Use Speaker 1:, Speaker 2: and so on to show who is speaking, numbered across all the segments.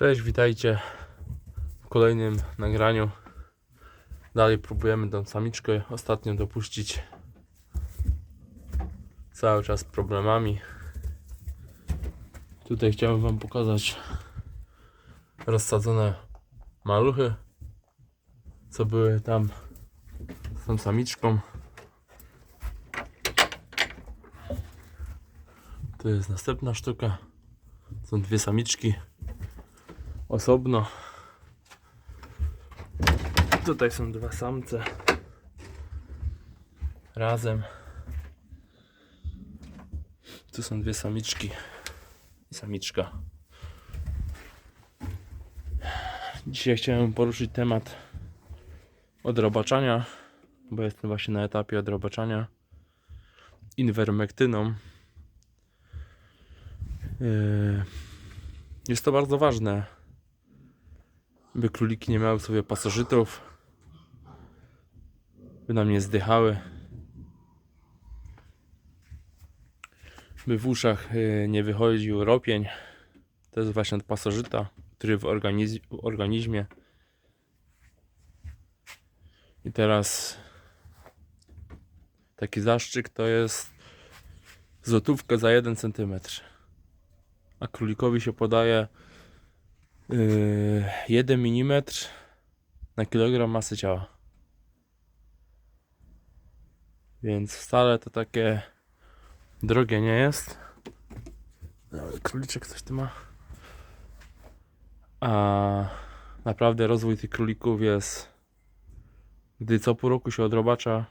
Speaker 1: Cześć, witajcie w kolejnym nagraniu. Dalej próbujemy tą samiczkę ostatnio dopuścić. Cały czas problemami. Tutaj chciałem Wam pokazać rozsadzone maluchy, co były tam z tą samiczką. To jest następna sztuka. Są dwie samiczki osobno. Tutaj są dwa samce. Razem. Tu są dwie samiczki i samiczka. Dzisiaj chciałem poruszyć temat odrobaczania, bo jestem właśnie na etapie odrobaczania inwermektyną. Yy, jest to bardzo ważne, by króliki nie miały sobie pasożytów, by nam nie zdychały, by w uszach yy, nie wychodził ropień. To jest właśnie od pasożyta, który w, organiz- w organizmie. I teraz taki zaszczyk to jest złotówka za 1 centymetr a królikowi się podaje 1 mm na kilogram masy ciała. Więc wcale to takie drogie nie jest. Króliczek coś tu ma. A naprawdę rozwój tych królików jest, gdy co pół roku się odrobacza,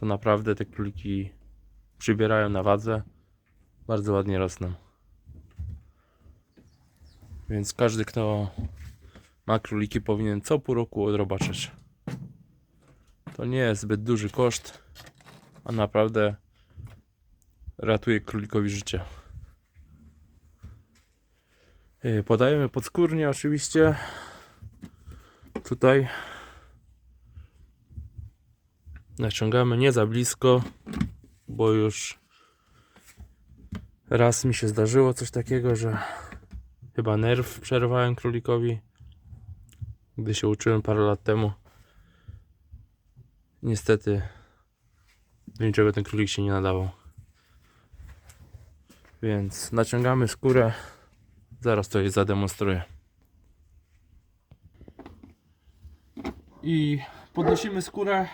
Speaker 1: to naprawdę te króliki przybierają na wadze. Bardzo ładnie rosną. Więc każdy, kto ma króliki, powinien co pół roku odrobaczyć. To nie jest zbyt duży koszt, a naprawdę ratuje królikowi życie. Yy, Podajemy podskórnie oczywiście. Tutaj naciągamy nie za blisko, bo już raz mi się zdarzyło coś takiego, że Chyba nerw przerwałem królikowi, gdy się uczyłem parę lat temu. Niestety do niczego ten królik się nie nadawał. Więc naciągamy skórę. Zaraz to jej zademonstruję. I podnosimy skórę.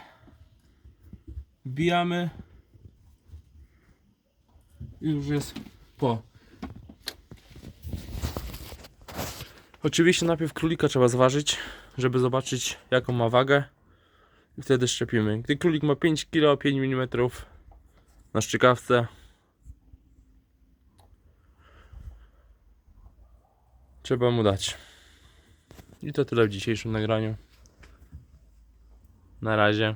Speaker 1: Wbijamy. I już jest po. Oczywiście najpierw królika trzeba zważyć, żeby zobaczyć jaką ma wagę i wtedy szczepimy. Gdy królik ma 5 kg, 5 mm na szczykawce trzeba mu dać. I to tyle w dzisiejszym nagraniu. Na razie.